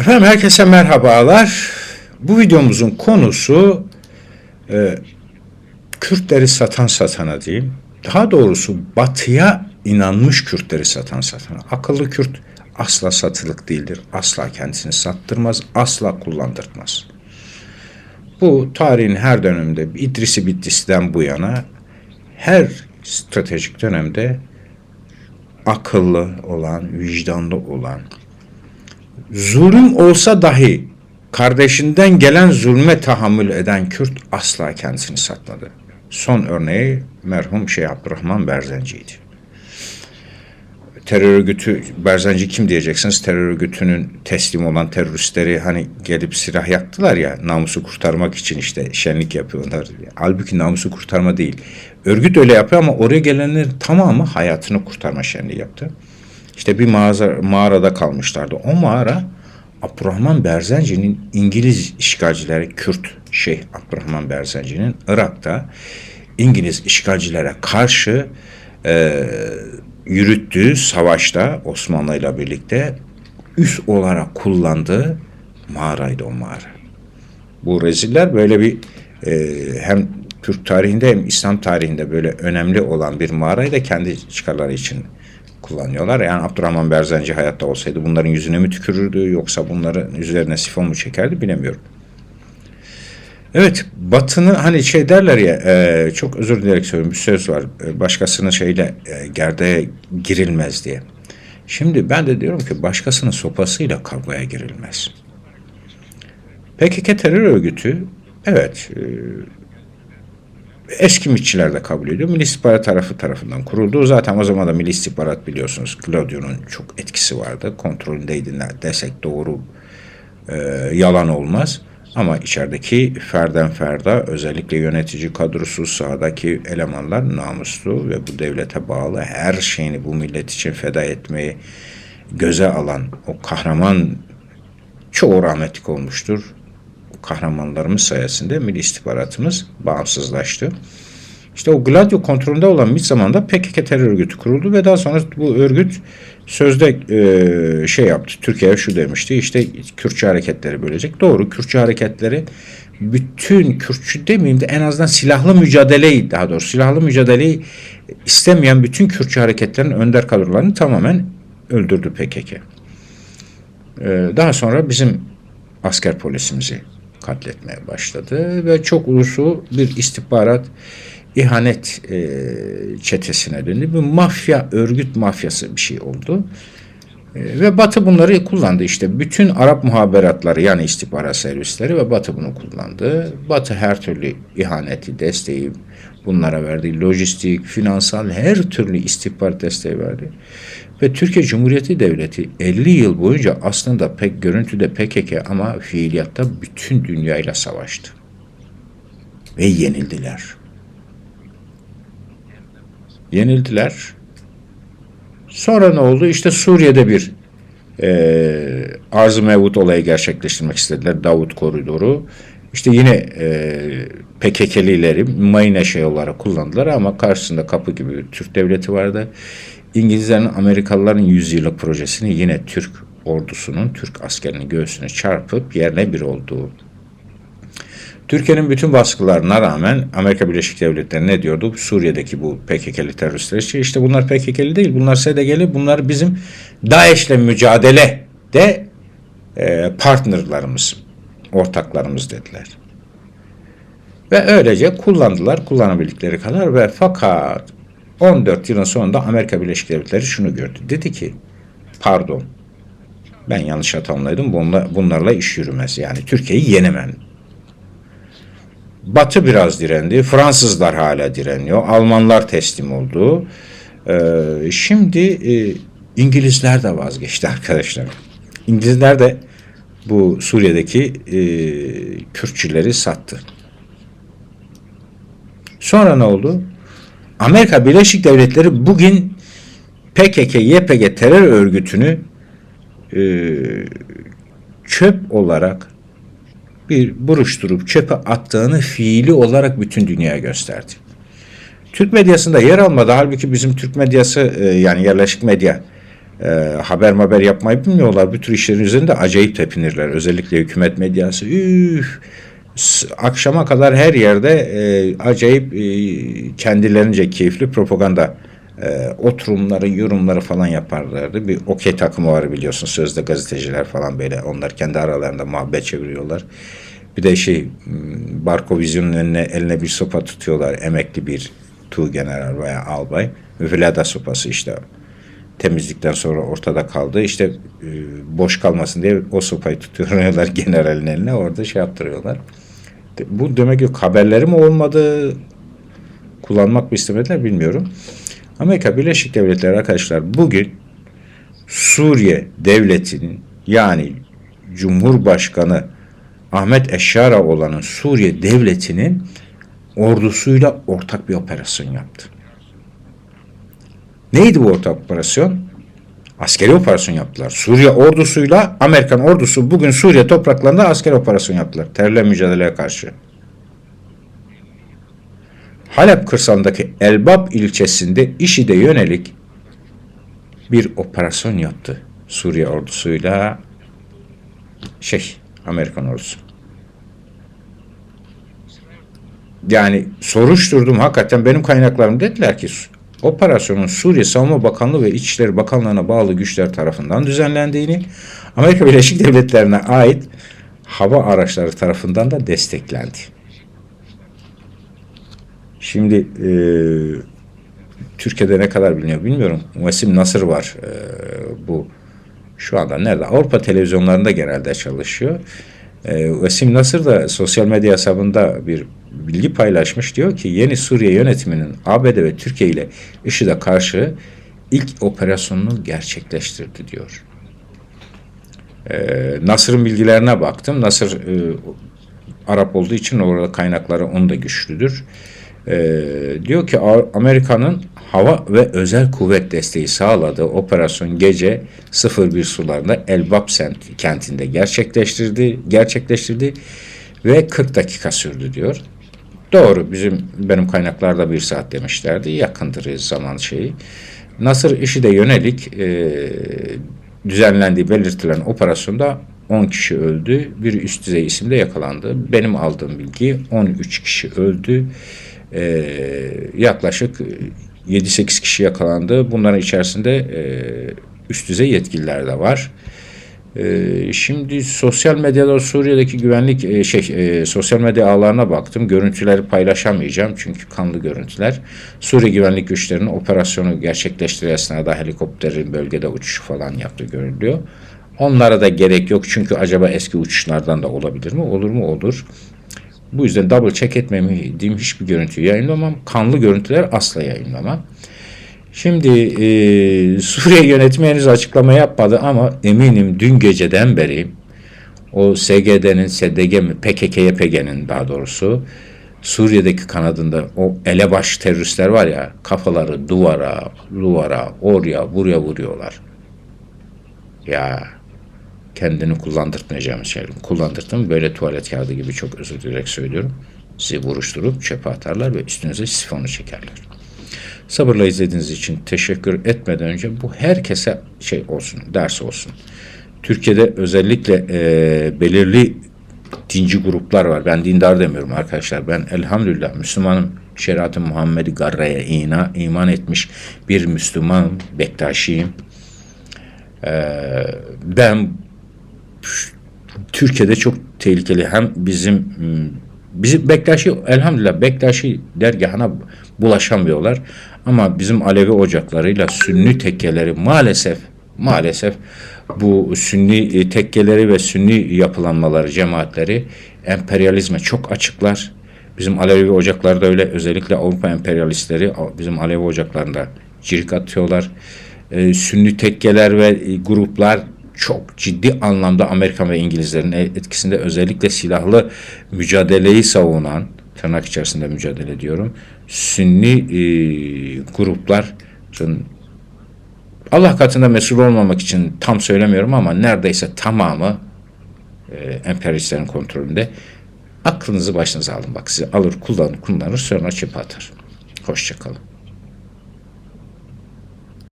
Efendim herkese merhabalar. Bu videomuzun konusu e, Kürtleri satan satana diyeyim. Daha doğrusu batıya inanmış Kürtleri satan satana. Akıllı Kürt asla satılık değildir. Asla kendisini sattırmaz, asla kullandırtmaz. Bu tarihin her döneminde İdrisi Bittisi'den bu yana her stratejik dönemde akıllı olan, vicdanlı olan, zulüm olsa dahi kardeşinden gelen zulme tahammül eden Kürt asla kendisini satmadı. Son örneği merhum Şeyh Abdurrahman Berzenci'ydi. Terör örgütü, Berzenci kim diyeceksiniz? Terör örgütünün teslim olan teröristleri hani gelip silah yaktılar ya namusu kurtarmak için işte şenlik yapıyorlar. Halbuki namusu kurtarma değil. Örgüt öyle yapıyor ama oraya gelenlerin tamamı hayatını kurtarma şenliği yaptı. İşte bir mağaza, mağarada kalmışlardı. O mağara Abdurrahman Berzenci'nin İngiliz işgalcileri Kürt Şeyh Abdurrahman Berzenci'nin Irak'ta İngiliz işgalcilere karşı e, yürüttüğü savaşta Osmanlı ile birlikte üs olarak kullandığı mağaraydı o mağara. Bu reziller böyle bir e, hem Türk tarihinde hem İslam tarihinde böyle önemli olan bir mağarayı da kendi çıkarları için kullanıyorlar. Yani Abdurrahman Berzenci hayatta olsaydı bunların yüzüne mi tükürürdü yoksa bunların üzerine sifon mu çekerdi bilemiyorum. Evet batını hani şey derler ya e, çok özür dileyerek söylüyorum bir söz var e, başkasının şeyle e, gerdeğe girilmez diye. Şimdi ben de diyorum ki başkasının sopasıyla kavgaya girilmez. PKK terör örgütü evet e, eski mitçiler de kabul ediyor. Milli İstihbarat tarafı tarafından kuruldu. Zaten o zaman da Milli İstihbarat biliyorsunuz Claudio'nun çok etkisi vardı. Kontrolündeydi desek doğru e, yalan olmaz. Ama içerideki ferden ferda özellikle yönetici kadrosu sahadaki elemanlar namuslu ve bu devlete bağlı her şeyini bu millet için feda etmeyi göze alan o kahraman çoğu rahmetlik olmuştur kahramanlarımız sayesinde Milli İstihbaratımız bağımsızlaştı. İşte o Gladio kontrolünde olan bir zamanda PKK terör örgütü kuruldu ve daha sonra bu örgüt sözde e, şey yaptı. Türkiye'ye şu demişti işte Kürtçü hareketleri bölecek. Doğru Kürtçü hareketleri bütün Kürtçü demeyeyim de en azından silahlı mücadeleyi daha doğrusu silahlı mücadeleyi istemeyen bütün Kürtçü hareketlerin önder kadrolarını tamamen öldürdü PKK. Ee, daha sonra bizim asker polisimizi katletmeye başladı ve çok ulusu bir istihbarat ihanet e, çetesine döndü. Bir mafya, örgüt mafyası bir şey oldu. E, ve Batı bunları kullandı işte. Bütün Arap muhaberatları yani istihbarat servisleri ve Batı bunu kullandı. Batı her türlü ihaneti, desteği bunlara verdi. Lojistik, finansal her türlü istihbarat desteği verdi. Ve Türkiye Cumhuriyeti Devleti 50 yıl boyunca aslında pek görüntüde PKK ama fiiliyatta bütün dünyayla savaştı. Ve yenildiler. Yenildiler. Sonra ne oldu? İşte Suriye'de bir e, arz-ı mevut olayı gerçekleştirmek istediler. Davut Koridoru. İşte yine e, PKK'lileri mayına şey olarak kullandılar ama karşısında kapı gibi Türk devleti vardı. İngilizlerin Amerikalıların yüzyıllık projesini yine Türk ordusunun, Türk askerinin göğsüne çarpıp yerle bir olduğu. Türkiye'nin bütün baskılarına rağmen Amerika Birleşik Devletleri ne diyordu? Suriye'deki bu PKK'li teröristler işte bunlar PKK'li değil, bunlar SDG'li, bunlar bizim DAEŞ'le mücadele de e, partnerlarımız, ortaklarımız dediler. Ve öylece kullandılar kullanabildikleri kadar ve fakat 14 yılın sonunda Amerika Birleşik Devletleri şunu gördü. Dedi ki pardon ben yanlış hatamlaydım bunlarla, bunlarla iş yürümez. Yani Türkiye'yi yenemem. Batı biraz direndi. Fransızlar hala direniyor. Almanlar teslim oldu. Ee, şimdi e, İngilizler de vazgeçti arkadaşlar. İngilizler de bu Suriye'deki e, Kürtçüleri sattı. Sonra ne oldu? Amerika Birleşik Devletleri bugün PKK, YPG terör örgütünü e, çöp olarak bir buruşturup çöpe attığını fiili olarak bütün dünyaya gösterdi. Türk medyasında yer almadı. Halbuki bizim Türk medyası e, yani yerleşik medya e, haber haber yapmayı bilmiyorlar. Bu tür işlerin üzerinde acayip tepinirler. Özellikle hükümet medyası. Üf, akşama kadar her yerde e, acayip kendilerince keyifli propaganda e, oturumları, yorumları falan yaparlardı. Bir okey takımı var biliyorsun. Sözde gazeteciler falan böyle. Onlar kendi aralarında muhabbet çeviriyorlar. Bir de şey m, Barkovizyon'un önüne eline bir sopa tutuyorlar. Emekli bir tuğ general veya albay. Vlada sopası işte temizlikten sonra ortada kaldı. İşte e, boş kalmasın diye o sopayı tutuyorlar generalin eline. Orada şey yaptırıyorlar. Bu demek ki haberleri mi olmadı? Kullanmak mı istemediler bilmiyorum. Amerika Birleşik Devletleri arkadaşlar bugün Suriye devletinin yani Cumhurbaşkanı Ahmet Eşşara olanın Suriye devletinin ordusuyla ortak bir operasyon yaptı. Neydi bu ortak operasyon? Askeri operasyon yaptılar. Suriye ordusuyla Amerikan ordusu bugün Suriye topraklarında askeri operasyon yaptılar. Terörle mücadeleye karşı. Halep kırsalındaki Elbap ilçesinde IŞİD'e yönelik bir operasyon yaptı. Suriye ordusuyla şey Amerikan ordusu. Yani soruşturdum hakikaten benim kaynaklarım dediler ki operasyonun Suriye Savunma Bakanlığı ve İçişleri Bakanlığı'na bağlı güçler tarafından düzenlendiğini, Amerika Birleşik Devletleri'ne ait hava araçları tarafından da desteklendi. Şimdi e, Türkiye'de ne kadar biliniyor bilmiyorum. Muessim Nasır var. E, bu şu anda nerede? Avrupa televizyonlarında genelde çalışıyor. E, Vesim Nasır da sosyal medya hesabında bir bilgi paylaşmış. Diyor ki yeni Suriye yönetiminin ABD ve Türkiye ile IŞİD'e karşı ilk operasyonunu gerçekleştirdi diyor. E, Nasır'ın bilgilerine baktım. Nasır e, Arap olduğu için orada kaynakları onun da güçlüdür. Ee, diyor ki Amerika'nın hava ve özel kuvvet desteği sağladığı operasyon gece 01 sularında Elbap kentinde gerçekleştirdi, gerçekleştirdi ve 40 dakika sürdü diyor. Doğru bizim benim kaynaklarda bir saat demişlerdi. Yakındır zaman şeyi. Nasır IŞİD'e yönelik e, düzenlendiği belirtilen operasyonda 10 kişi öldü. Bir üst düzey isim de yakalandı. Benim aldığım bilgi 13 kişi öldü. E, yaklaşık 7-8 kişi yakalandı. Bunların içerisinde e, üst düzey yetkililer de var. Ee, şimdi sosyal medyada Suriye'deki güvenlik e, şey e, sosyal medya ağlarına baktım. Görüntüleri paylaşamayacağım çünkü kanlı görüntüler. Suriye güvenlik güçlerinin operasyonu gerçekleştirdiği esnada helikopterin bölgede uçuşu falan yaptığı görülüyor. Onlara da gerek yok çünkü acaba eski uçuşlardan da olabilir mi? Olur mu? Olur. Bu yüzden double check etmediğim hiçbir görüntüyü yayınlamam. Kanlı görüntüler asla yayınlamam. Şimdi e, Suriye yönetimi henüz açıklama yapmadı ama eminim dün geceden beri o SGD'nin, SDG mi, PKK, YPG'nin daha doğrusu Suriye'deki kanadında o elebaş teröristler var ya kafaları duvara, duvara, oraya, buraya vuruyorlar. Ya kendini kullandırtmayacağım şey. Kullandırttım böyle tuvalet kağıdı gibi çok özür dileyerek söylüyorum. Sizi vuruşturup çöpe atarlar ve üstünüze sifonu çekerler. Sabırla izlediğiniz için teşekkür etmeden önce bu herkese şey olsun, ders olsun. Türkiye'de özellikle e, belirli dinci gruplar var. Ben dindar demiyorum arkadaşlar. Ben elhamdülillah Müslümanım. Şeriat-ı Muhammed Garra'ya ina, iman etmiş bir Müslümanım. Bektaşiyim. E, ben Türkiye'de çok tehlikeli. Hem bizim bizim Bektaşi elhamdülillah Bektaşi dergahına bulaşamıyorlar. Ama bizim Alevi ocaklarıyla Sünni tekkeleri maalesef maalesef bu Sünni tekkeleri ve Sünni yapılanmaları, cemaatleri emperyalizme çok açıklar. Bizim Alevi ocaklarda öyle özellikle Avrupa emperyalistleri bizim Alevi ocaklarında cirik atıyorlar. Ee, Sünni tekkeler ve gruplar çok ciddi anlamda Amerikan ve İngilizlerin etkisinde özellikle silahlı mücadeleyi savunan tırnak içerisinde mücadele ediyorum. Sünni e, gruplar Allah katında mesul olmamak için tam söylemiyorum ama neredeyse tamamı e, emperyalistlerin kontrolünde. Aklınızı başınıza alın bak sizi alır kullanır kullanır sonra çöpe atar. Hoşçakalın.